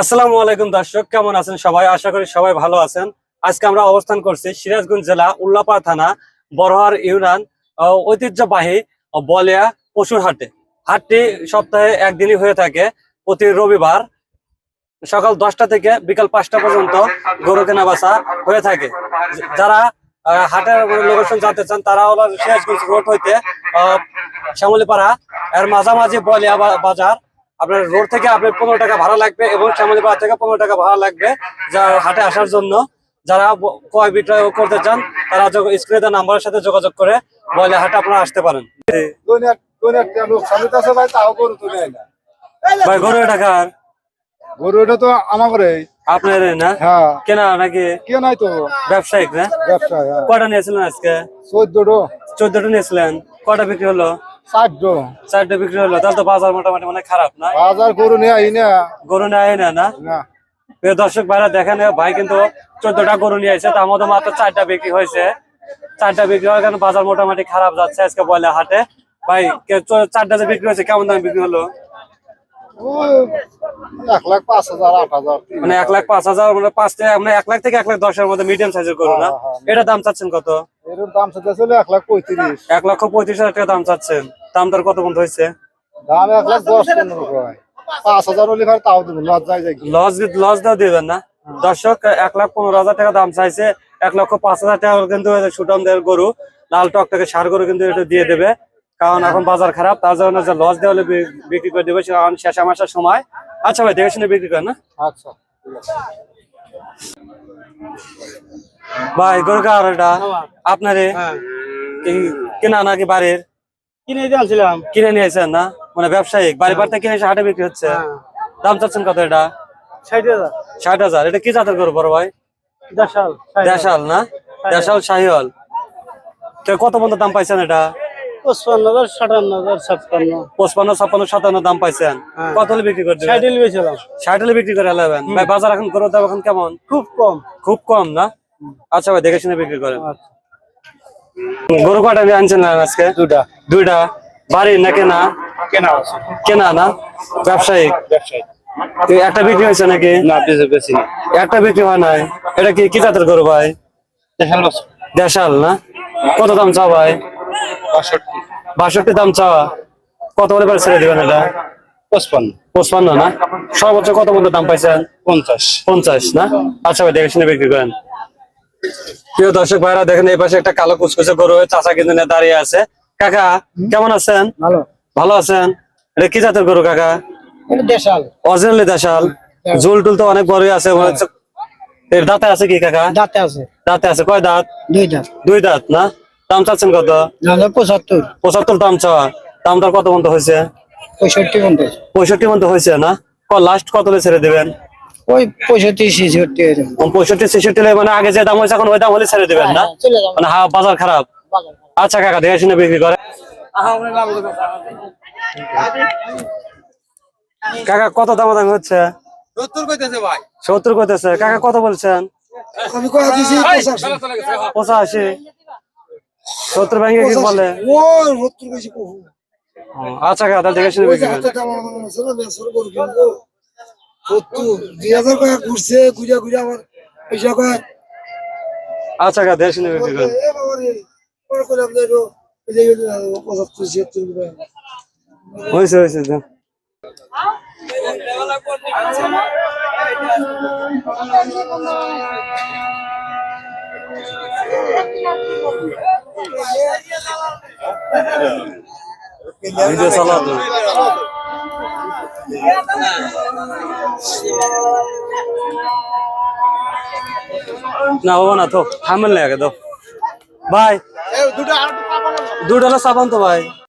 আসসালামু আলাইকুম দর্শক, কেমন আছেন সবাই? আশা করি সবাই ভালো আছেন। আজকে আমরা অবস্থান করছি সিরাজগঞ্জ জেলা উল্লাপাড়া থানা, বড়হার ইউনিয়ন ঐতিহ্যবাহী বলিয়া পশুর হাটে। হাটটি সপ্তাহে একদিনই হয়ে থাকে, প্রতি রবিবার সকাল দশটা থেকে বিকাল পাঁচটা পর্যন্ত গরু কেনা বেচা হয়ে থাকে। যারা হাটের লোকেশন জানতে চান, তারা হলো সিরাজগঞ্জ রোড হইতে শ্যামলীপাড়া, এর মাঝামাঝি বলিয়া বাজার আপনার রোড থেকে আপনার পনেরো টাকা ভাড়া লাগবে এবং শ্যামলীপাড়া থেকে পনেরো টাকা ভাড়া লাগবে যা হাটে আসার জন্য। যারা ক্রয় বিক্রয় করতে চান তারা স্ক্রিনে নাম্বারের সাথে যোগাযোগ করে বলে হাটে আপনারা আসতে পারেন। ভাই তাও গরু তো ভাই গরু টাকার গরু এটা তো আমার ঘরে। আপনার না? হ্যাঁ। কেনা নাকি? তো। ব্যবসায়িক না? হ্যাঁ। কয়টা নিয়েছিলেন আজকে? চোদ্দটো। চোদ্দটা নিয়েছিলেন। কয়টা বিক্রি হলো? চারটো চারটে বিক্রি হলো তাহলে তো বাজার মোটামুটি মানে খারাপ না? বাজার গরু না। গরু না না? না। প্রিয় দর্শক ভাইরা দেখেন ভাই কিন্তু চোদ্দটা গরু নিয়ে আসছে তার মধ্যে মাত্র চারটা বিক্রি হয়েছে। চারটা বিক্রি হওয়ার কারণে বাজার মোটামুটি খারাপ যাচ্ছে আজকে বলে হাটে। ভাই চারটা যে বিক্রি হয়েছে কেমন দাম বিক্রি হলো? এক লাখ পাঁচ হাজার আট হাজার মানে এক লাখ পাঁচ হাজার মানে পাঁচ থেকে মানে এক লাখ থেকে এক লাখ দশের মধ্যে মিডিয়াম সাইজের গরু না? হ্যাঁ, হ্যাঁ। এটা দাম চাচ্ছেন কত? এর দাম এক লাখ পঁয়ত্রিশ। এক লক্ষ পঁয়ত্রিশ হাজার টাকা দাম চাচ্ছেন। দাম দর কত বন্ধ হয়েছে? দাম এক লাখ দশ পনেরো কয়। পাঁচ হাজার হলে ভাই তাও দেবো দাও দিবেন না। দর্শক এক লাখ পনেরো হাজার টাকা দাম চাইছে। এক লক্ষ পাঁচ হাজার টাকা কিন্তু সুটাম দেওয়ার গরু লাল টক থেকে সার গরু কিন্তু এটা দিয়ে দেবে। কারণ এখন বাজার খারাপ তার জন্য যে লস দেওয়া হলে বিক্রি করে দেবে কারণ শেষ মাসের সময়। আচ্ছা ভাই দেখে শুনে বিক্রি করেন না? আচ্ছা। ভাই গরু কার এটা আপনারে? কি- কেনা নাকি বাড়ির? কিনে দিয়ে আনছিলাম। কিনে নিয়েছেন না? মানে ব্যবসায়িক বাড়ি বাড়িতে কিনে এসে হাটে বিক্রি হচ্ছে। দাম চাচ্ছেন কত এটা? ষাট হাজার। এটা কি জাতের গরু বড় ভাই? দেশাল না? দেশাল শাহিওয়াল কত পর্যন্ত দাম পাইছেন এটা? পঁচপান্ন হাজার সাতান্ন হাজার ছাপ্পান্ন। পঁচপান্ন ছাপ্পান্ন সাতান্ন দাম পাইছেন। হ্যাঁ। কত বিক্রি করে ষাট বিক্রি করে ভাই বাজার এখন গরুর দাম এখন কেমন? খুব কম। খুব কম না? আচ্ছা ভাই দেখে শুনে বিক্রি করেন। আচ্ছা। গরু কটা নিয়ে আনছেন না আজকে? দুটা দুইটা। বাড়ি না কেনা? কেনা আছে। কেনা না? ব্যবসায়িক? একটা বিক্রি হয়েছে নাকি? না বেশি একটা বিক্রি হয় নাই। এটা কি কি জাতের গরু ভাই? দেশাল না? কত দাম চা ভাই? বাষট্টি। বাষট্টি দাম চাওয়া। কত বলে পারে ছেড়ে দিবেন এটা? পঁচপান্ন। পঁচপান্ন না? সর্বোচ্চ কত মতো দাম পাইছেন? পঞ্চাশ। পঞ্চাশ না? আচ্ছা ভাই দেখে শুনে বিক্রি করেন। প্রিয় দর্শক ভাইরা দেখেন এই পাশে একটা কালো কুচকুচে গরু চাচা কিন্তু দাঁড়িয়ে আছে। কাকা কেমন আছেন? ভালো। ভালো আছেন? এটা কি জাতের গরু কাকা? দেশাল। অরিজিনালি দেশাল। ঝুল টুল তো অনেক বড়ই আছে এর দাঁতে আছে কি কাকা? দাঁতে আছে। দাঁতে আছে। কয় দাঁত? দুই দাঁত। দুই দাঁত না? দাম চাচ্ছেন কত? পঁচাত্তর। পঁচাত্তর দাম চাওয়া। দামটার কত পর্যন্ত হয়েছে? পঁয়ষট্টি পঞ্চাশ পঁয়ষট্টি পর্যন্ত হয়েছে না? লাস্ট কত ছেড়ে দিবেন? ওই পঁয়ষট্টি ছেষট্টি পঁয়ষট্টি ছেষট্টি মানে আগে যে দাম হয়েছে এখন ওই দাম হলে ছেড়ে দিবেন না? হ্যাঁ, মানে হা বাজার খারাপ। আচ্ছা কাকা দেখে শুনে বিক্রি করে। কাকা কত দাম দাম হচ্ছে? সত্তর কইতেছে ভাই। সত্তর কইতেছে। কাকা কত বলছেন? পঁচাশি। সত্তর ব্যাংকে কি বলে? ও সত্তর কইছি কহু ও, আচ্ছা কাকা দেখে শুনে বিক্রি করেন দুই হাজার ঘুরছে ঘুরিয়া ঘুরিয়া আমার পয়সা কয়? আচ্ছা ছিয়াত্তর করে। হয়েছে হয়েছে ভিডিও চালাও তো না ও না তো হামেল আগে তো ভাই দুটো সাবান তো ভাই।